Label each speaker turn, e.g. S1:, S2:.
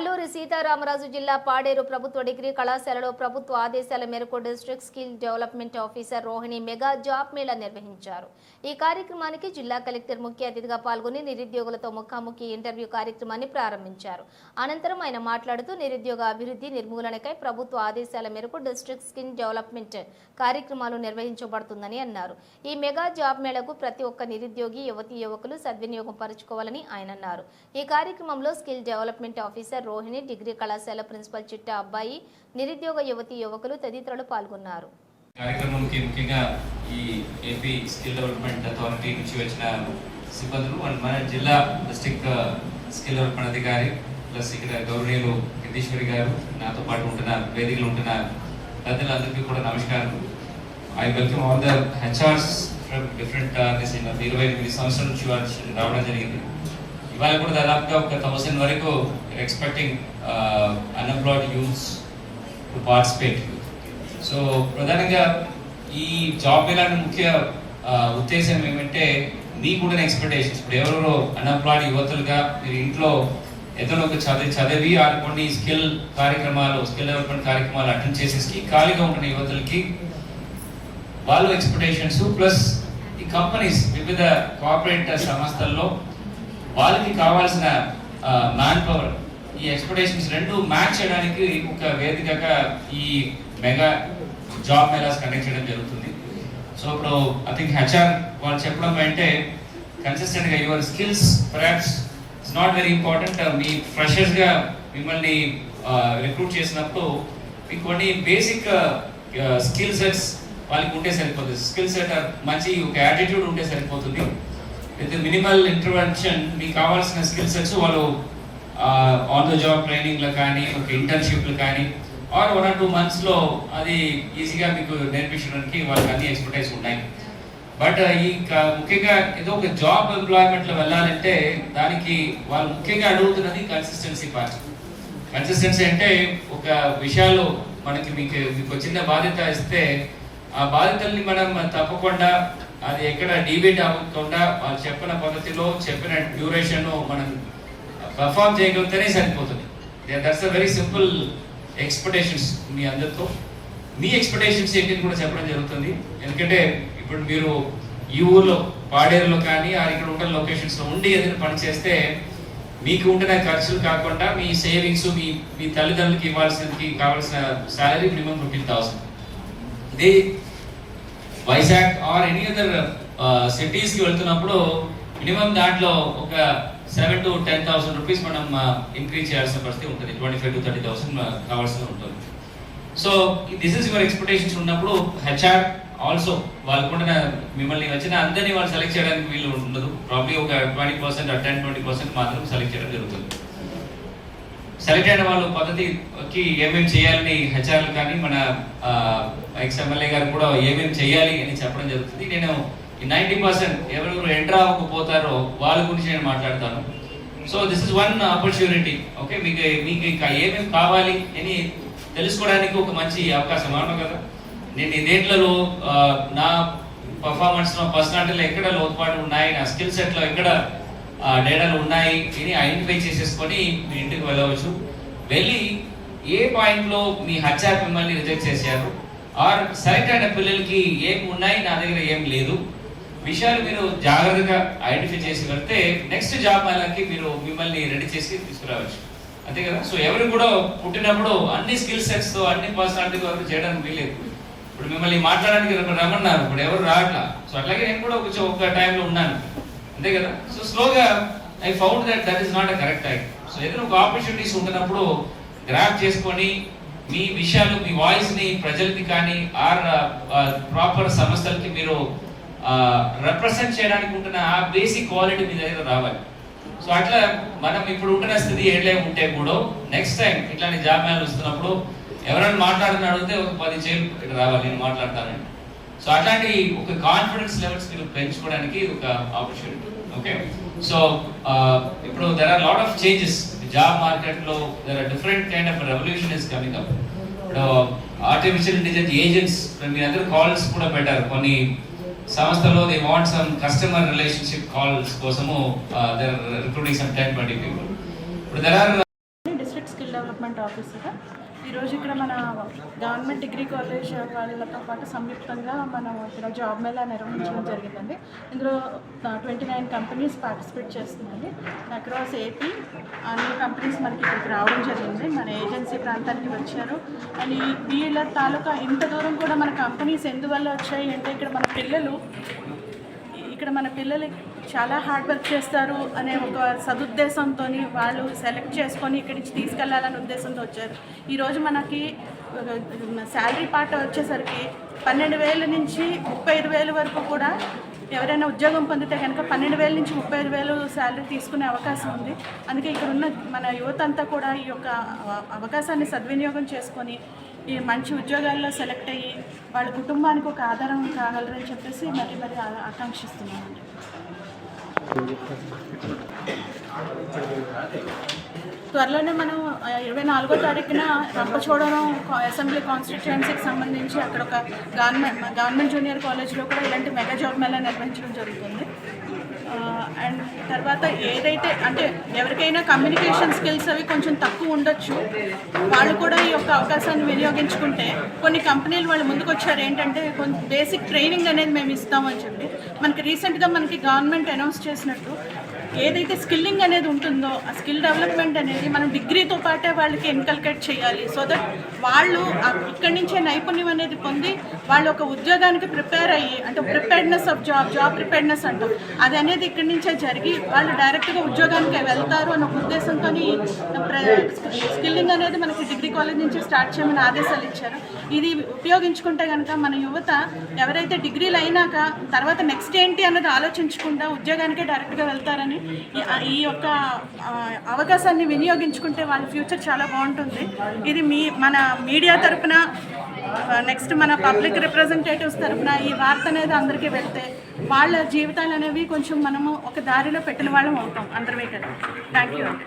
S1: regalo Alluri Sitaramaraju జిల్లా పాడేరు ప్రభుత్వ degree కళాశాలలో ప్రభుత్వ ఆదేశాల మేరకు district skill development officer Rohini mega job mela నిర్వహించారు. ఈ కార్యక్రమానికి జిల్లా కలెక్టర్ ముఖ్య అతిథిగా పాల్గొని నిరుద్యోగులతో ముఖాముఖి ఇంటర్వ్యూ కార్యక్రమాన్ని ప్రారంభించారు. అనంతరం ఆయన మాట్లాడుతూ నిరుద్యోగ అభివృద్ధి నిర్మూలనకై ప్రభుత్వ ఆదేశాల మేరకు డిస్ట్రిక్ట్ స్కిల్ డెవలప్మెంట్ కార్యక్రమాలు నిర్వహించబడుతుందని అన్నారు. ఈ మెగా జాబ్ మేళకు ప్రతి ఒక్క నిరుద్యోగి యువతి యువకులు సద్వినియోగం పరుచుకోవాలని ఆయన అన్నారు. ఈ కార్యక్రమంలో skill development officer Rohini degree కళాశాల ప్రిన్సిపల్ చిట్ట అబ్బాయి నిరుద్యోగ యువతి యువకులు తదితరులు పాల్గొన్నారు.
S2: కార్యక్రమంకి ముఖ్యంగా ఈ ఏపీ స్కిల్ డెవలప్మెంట్ అథారిటీ నుంచి వచ్చిన సిబ్బందులు అండ్ మన జిల్లా డిస్ట్రిక్ట్ స్కిల్ డెవలప్మెంట్ అధికారి ప్లస్ ఇక్కడ గౌరవనీయులు గిరీశ్వరి గారు నాతో పాటు ఉంటున్న వేదికలు ఉంటున్న పెద్దలందరికీ కూడా నమస్కారం. I welcome all the HRs from different ఇరవై ఎనిమిది సంవత్సరాల నుంచి రావడం జరిగింది. ఇవాళ కూడా దాదాపుగా ఒక థౌసండ్ వరకు expecting unemployed youths to participate so ప్రధానంగా ఈ జాబ్ వెళ్ళాలని ముఖ్య ఉద్దేశం ఏమంటే మీకు కూడా ఎక్స్పెక్టేషన్స్ ఇప్పుడు ఎవరెవరో అన్ఎంప్లాయిడ్ యువతులుగా మీరు ఇంట్లో ఏదైనా ఒక చదివి చదివి ఆ కొన్ని స్కిల్ కార్యక్రమాలు స్కిల్ డెవలప్మెంట్ కార్యక్రమాలు అటెండ్ చేసేసి ఖాళీగా ఉంటున్న యువతులకి వాళ్ళు ఎక్స్పెక్టేషన్స్ ప్లస్ ఈ కంపెనీస్ వివిధ కార్పొరేట్ సంస్థల్లో వాళ్ళకి కావాల్సిన మ్యాన్ పవర్ ఈ ఎక్స్పెక్టేషన్స్ రెండు మ్యాచ్ చేయడానికి ఒక వేదికగా ఈ మెగా జాబ్ మేళాస్ కండక్ట్ చేయడం జరుగుతుంది. సో ఇప్పుడు ఐ థింక్ హెచ్ఆర్ వాళ్ళు చెప్పడం అంటే కన్సిస్టెంట్గా your skills perhaps it's not very important మీ ఫ్రెషర్స్గా మిమ్మల్ని రిక్రూట్ చేసినప్పుడు మీకు కొన్ని బేసిక్ స్కిల్ సెట్స్ వాళ్ళకి ఉంటే సరిపోతుంది. స్కిల్ సెట్ మంచి ఒక యాటిట్యూడ్ ఉంటే సరిపోతుంది. విత్ మినిమల్ ఇంటర్వెన్షన్ మీకు కావాల్సిన స్కిల్ సెట్స్ వాళ్ళు ఆన్ ద జాబ్ ట్రైనింగ్లో కానీ ఒక ఇంటర్న్షిప్లు కానీ ఆర్ వన్ ఆర్ టూ మంత్స్లో అది ఈజీగా మీకు నేర్పించడానికి వాళ్ళకి అన్ని ఎక్స్పర్టైజ్ ఉన్నాయి. బట్ ఈ ముఖ్యంగా ఏదో ఒక జాబ్ ఎంప్లాయ్మెంట్లో వెళ్ళాలంటే దానికి వాళ్ళు ముఖ్యంగా అడుగుతున్నది కన్సిస్టెన్సీ పార్ట్ కన్సిస్టెన్సీ అంటే ఒక విషయాలు మనకి మీకు మీకు చిన్న బాధ్యత ఇస్తే ఆ బాధ్యతల్ని మనం తప్పకుండా అది ఎక్కడ డివేట్ అవ్వకుండా వాళ్ళు చెప్పిన పద్ధతిలో చెప్పిన డ్యూరేషన్ మనం పర్ఫామ్ చేయగలిగితేనే సరిపోతుంది. That's a very simple expectations మీ అందరితో. మీ ఎక్స్పెక్టేషన్స్ ఏంటి కూడా చెప్పడం జరుగుతుంది. ఎందుకంటే ఇప్పుడు మీరు ఈ ఊర్లో పాడేరులో కానీ ఆ ఇక్కడ ఉంటున్న లొకేషన్స్లో ఉండి ఏదైనా పని చేస్తే మీకు ఉంటున్న ఖర్చులు కాకుండా మీ సేవింగ్స్ మీ మీ తల్లిదండ్రులకి ఇవ్వాల్సింది కావాల్సిన శాలరీ మినిమం ఫిఫ్టీన్ థౌసండ్ ఇది వైజాగ్ ఆర్ ఎనీ అదర్ సిటీస్కి వెళ్తున్నప్పుడు మినిమం దాంట్లో ఒక seven to ten thousand rupees మనం ఇంక్రీజ్ చేయాల్సిన పరిస్థితి ఉంటుంది. Twenty five to thirty thousand కావాల్సి ఉంటుంది. So this is your expectations ఉన్నప్పుడు హెచ్ఆర్ ఆల్సో వాళ్ళు కూడా మిమ్మల్ని వచ్చిన అందరినీ వాళ్ళు సెలెక్ట్ చేయడానికి వీలు ఉండదు. ప్రాబ్లీ ఒక twenty percent ten twenty percent మాత్రం సెలెక్ట్ చేయడం జరుగుతుంది. సెలెక్ట్ అయిన వాళ్ళు పద్ధతికి ఏమేమి చేయాలని హెచ్ఆర్ కానీ మన ఎక్స్ ఎమ్మెల్యే గారు కూడా ఏమేమి చేయాలి అని చెప్పడం జరుగుతుంది. నేను ఈ నైంటీ పర్సెంట్ ఎవరెవరు ఎంటర్ అవ్వకపోతారో వాళ్ళ గురించి నేను మాట్లాడతాను. So this is one opportunity okay? మీకు మీకు ఇంకా ఏమేమి కావాలి అని తెలుసుకోవడానికి ఒక మంచి అవకాశం అవును కదా? నేను ఈ దేంట్లలో నా పర్ఫార్మెన్స్లో పర్సనాలిటీలో ఎక్కడ లోపాటు ఉన్నాయి? నా స్కిల్ సెట్లో ఎక్కడ డేటాలు ఉన్నాయి అని ఐడెంటిఫై చేసేసుకొని మీ ఇంటికి వెళ్ళవచ్చు. వెళ్ళి ఏ పాయింట్లో మీ హత్యార్ మిమ్మల్ని రిజెక్ట్ చేశారు? ఆర్ సెలెక్ట్ అయిన పిల్లలకి ఏం ఉన్నాయి? నా దగ్గర ఏం లేదు. విషయాలు మీరు జాగ్రత్తగా ఐడెంటిఫై చేసి వెళ్తే నెక్స్ట్ జాబ్ వాళ్ళకి మీరు మిమ్మల్ని రెడీ చేసి తీసుకురావచ్చు. అంతే కదా? సో ఎవరు కూడా పుట్టినప్పుడు అన్ని స్కిల్ సెట్స్తో అన్ని పర్సనాలిటీ వరకు చేయడానికి వీలేదు ఇప్పుడు మిమ్మల్ని మాట్లాడడానికి రమ్మన్నారు. ఇప్పుడు ఎవరు రావట్లా? సో అట్లాగే నేను కూడా కొంచెం ఒక టైంలో ఉన్నాను. అంతే కదా? సో స్లోగా I found that that is not a correct time so ఏదైనా ఒక ఆపర్చునిటీస్ ఉంటున్నప్పుడు గ్రాప్ చేసుకొని మీ విషయాలు మీ వాయిస్ని ప్రజలకి కానీ ఆర్ ప్రాపర్ సంస్థలకి మీరు uh, రిప్రజెంట్ చేయడానికి ఉంటున్న ఆ బేసిక్ క్వాలిటీ మీ దగ్గర రావాలి. సో అట్లా మనం ఇప్పుడు ఉంటున్న స్థితి ఏళ్ళే ఉంటే కూడా నెక్స్ట్ టైం ఇట్లాంటి జాబ్ వస్తున్నప్పుడు ఎవరైనా మాట్లాడుతున్న అడిగితే ఒక పది చేలు ఇక్కడ రావాలి నేను మాట్లాడతానండి సో అట్లాంటి ఒక కాన్ఫిడెన్స్ లెవెల్స్ మీరు పెంచుకోవడానికి ఒక ఆపర్చునిటీ ఓకే సో ఇప్పుడు there are lot of changes job మార్కెట్లో there are different kind of revolution is coming up ఇప్పుడు ఆర్టిఫిషియల్ ఇంటెలిజెన్స్ ఏజెంట్స్ మీ అందరూ కాల్స్ కూడా పెట్టారు. కొన్ని సంస్థలో they want some customer relationship calls కోసము they're recruiting some ten twenty people ఇప్పుడు దెర్ ఆర్
S3: డిస్ట్రిక్ట్ ఆఫీసర్ ఈరోజు ఇక్కడ మన గవర్నమెంట్ డిగ్రీ కాలేజ్ వాళ్ళతో పాటు సంయుక్తంగా మనం ఇక్కడ జాబ్ మేళా నిర్వహించడం జరిగిందండి. ఇందులో ట్వంటీ నైన్ కంపెనీస్ పార్టిసిపేట్ చేస్తుందండి అక్రాస్ ఏపీ అన్ని కంపెనీస్ మనకి ఇక్కడికి రావడం జరిగింది. మన ఏజెన్సీ ప్రాంతానికి వచ్చారు. అండ్ ఈ వీళ్ళ తాలూకా ఇంత దూరం కూడా మన కంపెనీస్ ఎందువల్ల వచ్చాయి అంటే ఇక్కడ మన పిల్లలు ఇక్కడ మన పిల్లలు చాలా హార్డ్ వర్క్ చేస్తారు అనే ఒక సదుద్దేశంతో వాళ్ళు సెలెక్ట్ చేసుకొని ఇక్కడి నుంచి తీసుకెళ్ళాలనే ఉద్దేశంతో వచ్చారు. ఈరోజు మనకి శాలరీ పార్ట్ వచ్చేసరికి పన్నెండు వేల నుంచి ముప్పై ఐదు వేల వరకు కూడా ఎవరైనా ఉద్యోగం పొందితే కనుక పన్నెండు వేల నుంచి ముప్పై ఐదు వేలు శాలరీ తీసుకునే అవకాశం ఉంది. అందుకే ఇక్కడ ఉన్న మన యువత అంతా కూడా ఈ యొక్క అవకాశాన్ని సద్వినియోగం చేసుకొని ఈ మంచి ఉద్యోగాల్లో సెలెక్ట్ అయ్యి వాళ్ళ కుటుంబానికి ఒక ఆధారం కాగలరని చెప్పేసి మరి మరి ఆకాంక్షిస్తున్నామండి. త్వరలోనే మనం ఇరవై నాలుగో తారీఖున రంపచోడవరం అసెంబ్లీ కాన్స్టిట్యుయెన్సీకి సంబంధించి అక్కడ ఒక గవర్నమెంట్ గవర్నమెంట్ జూనియర్ కాలేజ్లో కూడా ఇలాంటి మెగా జాబ్ మేళా నిర్వహించడం జరుగుతుంది. అండ్ తర్వాత ఏదైతే అంటే ఎవరికైనా కమ్యూనికేషన్ స్కిల్స్ అవి కొంచెం తక్కువ ఉండొచ్చు. వాళ్ళు కూడా ఈ యొక్క అవకాశాన్ని వినియోగించుకుంటే కొన్ని కంపెనీలు వాళ్ళు ముందుకు వచ్చారు ఏంటంటే కొంచెం బేసిక్ ట్రైనింగ్ అనేది మేము ఇస్తామని చెప్పి. మనకి రీసెంట్గా మనకి గవర్నమెంట్ అనౌన్స్ చేసినట్టు ఏదైతే స్కిల్లింగ్ అనేది ఉంటుందో ఆ స్కిల్ డెవలప్మెంట్ అనేది మనం డిగ్రీతో పాటే వాళ్ళకి ఇన్కల్కేట్ చేయాలి. సో దట్ వాళ్ళు ఇక్కడి నుంచే నైపుణ్యం అనేది పొంది వాళ్ళు ఒక ఉద్యోగానికి ప్రిపేర్ అయ్యి అంటే preparedness of job job preparedness అంటాం. అది అనేది ఇక్కడి నుంచే జరిగి వాళ్ళు డైరెక్ట్గా ఉద్యోగానికి వెళ్తారు అనే ఉద్దేశంతో స్కిల్లింగ్ అనేది మనకి డిగ్రీ కాలేజ్ నుంచి స్టార్ట్ చేయమని ఆదేశాలు ఇచ్చారు. ఇది ఉపయోగించుకుంటే కనుక మన యువత ఎవరైతే డిగ్రీలు అయినాక తర్వాత నెక్స్ట్ ఏంటి అన్నది ఆలోచించకుండా ఉద్యోగానికే డైరెక్ట్గా వెళ్తారని ఈ- యొక్క అవకాశాన్ని వినియోగించుకుంటే వాళ్ళ ఫ్యూచర్ చాలా బాగుంటుంది. ఇది మీ మన మీడియా తరపున నెక్స్ట్ మన పబ్లిక్ రిప్రజెంటేటివ్స్ తరపున ఈ వార్త అనేది అందరికీ వెళ్తే వాళ్ళ జీవితాలు అనేవి కొంచెం మనము ఒక దారిలో పెట్టిన వాళ్ళం అవుతాం అందరివే కదా. థ్యాంక్ యూ అండి